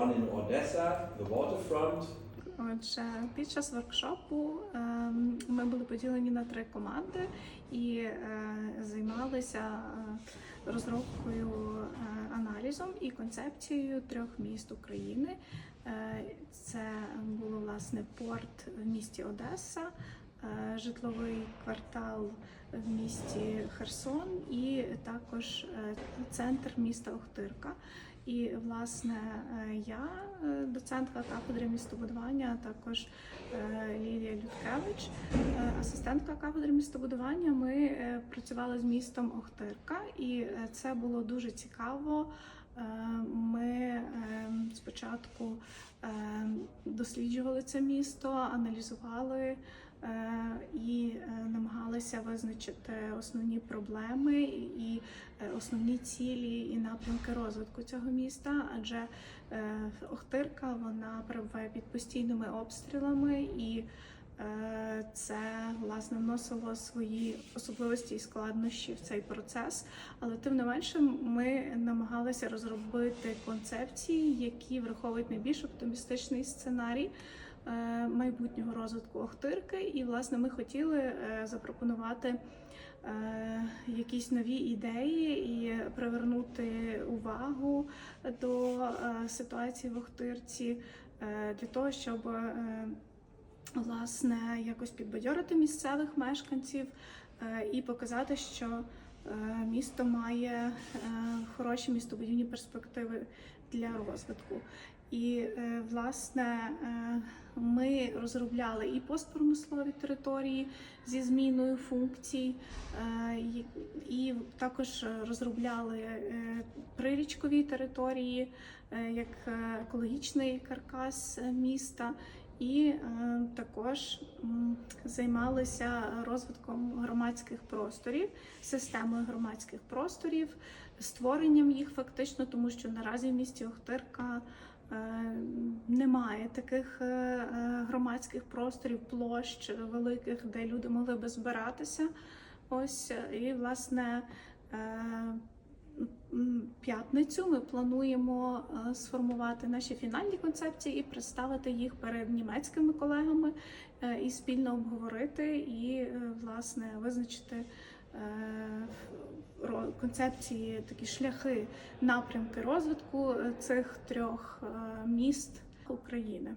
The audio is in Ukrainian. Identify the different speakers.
Speaker 1: one in Odessa, the waterfront.
Speaker 2: Отже, під час воркшопу ем, ми були поділені на три команди і е, займалися е, розробкою е, аналізом і концепцією трьох міст України. Це було власне порт в місті Одеса, житловий квартал в місті Херсон і також центр міста Охтирка. І власне е, я, е, доцентка кафедри містобудування, також е, Лілія Людкевич, асистентка кафедри містобудування. Ми працювали з містом Охтирка, і це було дуже цікаво. Ми е, спочатку е, досліджували це місто, аналізували і е, намагалися визначити основні проблеми і е, основні цілі і напрямки розвитку цього міста, адже е, Охтирка вона перебуває під постійними обстрілами і. е, Це власне вносило свої особливості і складнощі в цей процес, але тим не менше ми намагалися розробити концепції, які враховують найбільш оптимістичний сценарій е, майбутнього розвитку Охтирки. І власне ми хотіли е, запропонувати е, якісь нові ідеї і привернути увагу до е, ситуації в Охтирці е, для того, щоб е, власне якось підбадьорити місцевих мешканців е, і показати, що е, місто має е, хороші містобудівні перспективи для розвитку. І е, власне е, ми розробляли і постпромислові території зі зміною функцій, е, і- також розробляли е, прирічкові території е, як е, екологічний каркас е, міста. І е, також займалися розвитком громадських просторів, системою громадських просторів, створенням їх фактично, тому що наразі в місті Охтирка е, немає таких е, е, громадських просторів, площ великих, де люди могли би збиратися. Ось і власне. П'ятницю ми плануємо е, сформувати наші фінальні концепції і представити їх перед німецькими колегами е, і спільно обговорити і е, власне визначити концепції, такі шляхи, напрямки розвитку цих трьох міст України.